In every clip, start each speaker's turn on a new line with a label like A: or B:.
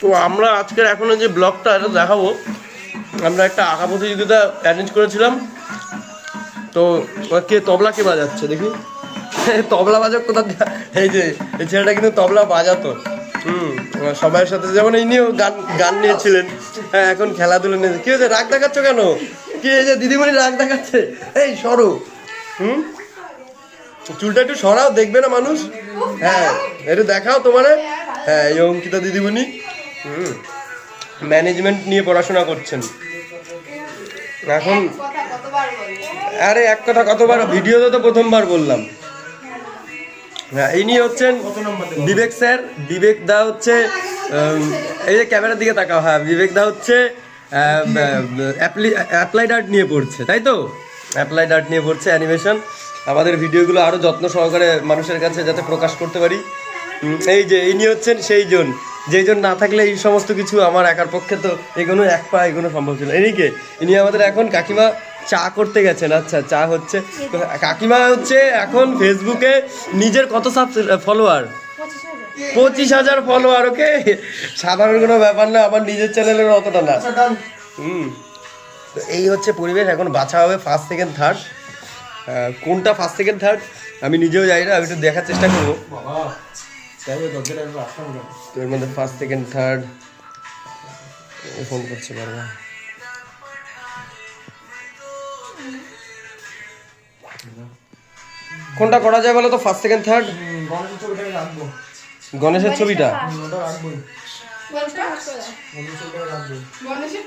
A: তো আমরা আজকের এখনও যে ব্লগটা, এটা দেখাবো। আমরা একটা আঁকা প্রতিযোগিতা অ্যারেঞ্জ করেছিলাম। তো কে তবলা কে বাজাচ্ছে দেখি। তবলা বাজাক কোথা এই যে, এই ছেলেটা কিন্তু তবলা বাজাতো। হুম সবার সাথে যেমন এই নিয়েও গান গান নিয়েছিলেন। হ্যাঁ এখন খেলাধুলো নিয়ে কি হয়েছে? রাগ দেখাচ্ছ কেন? কি এই যে দিদিমণি রাগ দেখাচ্ছে? এই, সরো। হুম? চুলটা একটু সরাও, দেখবে না মানুষ? হ্যাঁ একটু দেখাও তোমারে। হ্যাঁ এই অঙ্কিতা দিদিমণি। হুম। ম্যানেজমেন্ট নিয়ে পড়াশোনা করছেন। এখন আরে, এক কথা কতবার ভিডিওতে তো প্রথমবার বললাম। হ্যাঁ ইনি হচ্ছেন বিবেক স্যার। বিবেক দা হচ্ছে এই যে ক্যামেরার দিকে তাকাও। হ্যাঁ বিবেক দা হচ্ছে অ্যাপ্লাইড আর্ট নিয়ে পড়ছে, তাই তো? অ্যাপ্লাইড আর্ট নিয়ে পড়ছে অ্যানিমেশন। আমাদের ভিডিওগুলো আরও যত্ন সহকারে মানুষের কাছে যাতে প্রকাশ করতে পারি। এই যে ইনি হচ্ছেন সেই জন যেই জন না থাকলে এই সমস্ত কিছু আমার একার পক্ষে তো এগুলো এক পা এগুলো সম্ভব ছিল এদিকে ইনি আমাদের এখন কাকিমা চা করতে গেছেন। আচ্ছা চা হচ্ছে। কাকিমা হচ্ছে এখন ফেসবুকে নিজের কত সাব ফলোয়ার পঁচিশ হাজার ফলোয়ার ওকে? সাধারণ কোনো ব্যাপার না আমার নিজের চ্যানেলের অতটা না। হুম। তো এই হচ্ছে পরিবেশ এখন বাছা হবে ফার্স্ট সেকেন্ড থার্ড কোনটা ফার্স্ট সেকেন্ড থার্ড আমি নিজেও জানি না আমি একটু দেখার চেষ্টা করব। এর মধ্যে ফার্স্ট সেকেন্ড থার্ড ফোন করছে বারবার। কোনটা করা যায় বলো তো ফার্স্ট সেকেন্ড থার্ড
B: গণেশের ছবিটাকে রাখব।
A: গণেশের ছবিটা?
B: গণেশের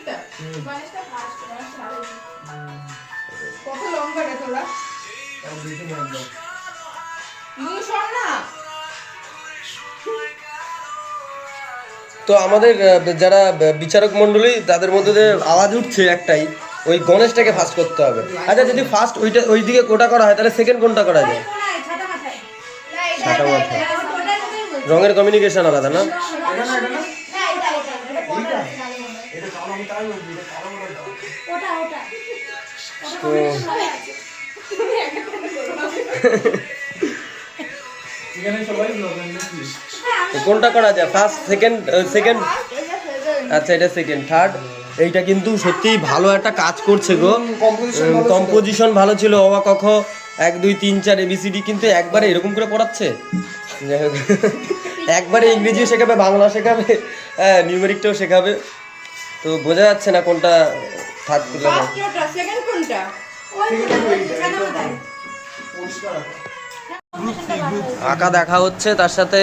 A: তো আমাদের যারা বিচারক মণ্ডলী তাদের মধ্যে যে আওয়াজ উঠছে একটাই ওই গণেশটাকে ফার্স্ট করতে হবে। আচ্ছা যদি ফার্স্ট ওইটা ওই দিকে কোটা করা হয় তাহলে সেকেন্ড কোনটা করা যায়? মাথা। রঙের কমিউনিকেশন আলাদা না? তো কোনটা করা যায়? First second second. আচ্ছা এটা সেকেন্ড থার্ড এইটা কিন্তু সত্যিই ভালো একটা কাজ করছে গো।
B: কম্পোজিশন
A: কম্পোজিশন ভালো ছিল। অবা কখ এক দুই তিন চার এবিসিডি কিন্তু একবারে এরকম করে পড়াচ্ছে। একবারে ইংরেজিও শেখাবে বাংলা শেখাবে হ্যাঁ নিউমেরিকটাও শেখাবে। তো বোঝা যাচ্ছে না কোনটা থার্ড
C: কোনটা?
A: আঁকা দেখা হচ্ছে, তার সাথে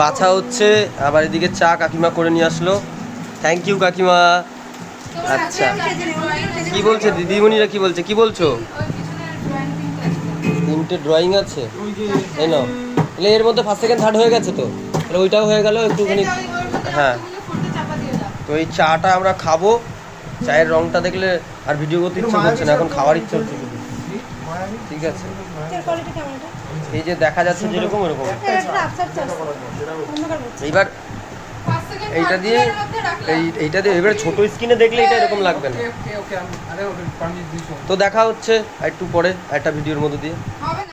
A: বাছা হচ্ছে, আবার এদিকে চা কাকিমা করে নিয়ে আসলো। থ্যাংক ইউ কাকিমা। আচ্ছা। কি বলছে? দিদিমণিরা কি বলছে? কি বলছো? তিনটে ড্রয়িং আছে। এই নাও। তাহলে এর মধ্যে ফার্স্ট সেকেন্ড থার্ড হয়ে গেছে তো? তাহলে ওইটাও হয়ে গেল, একটুখানি হ্যাঁ। তো এই চাটা আমরা খাব। চায়ের রংটা দেখলে আর ভিডিও করতে ইচ্ছে করছে না, এখন খাওয়ার ইচ্ছে হচ্ছে। ঠিক আছে। এই যে দেখা যাচ্ছে যেরকম
C: এরকম।
A: এইবার এইটা দিয়ে এই এইটা দিয়ে এবার ছোট স্ক্রিনে দেখলে এটা এরকম লাগবে না।
B: ওকে ওকে ওকে আরে ওকে পানি দিছো
A: তো দেখা হচ্ছে আর একটু পরে একটা ভিডিওর মধ্যে দিয়ে।
C: হবে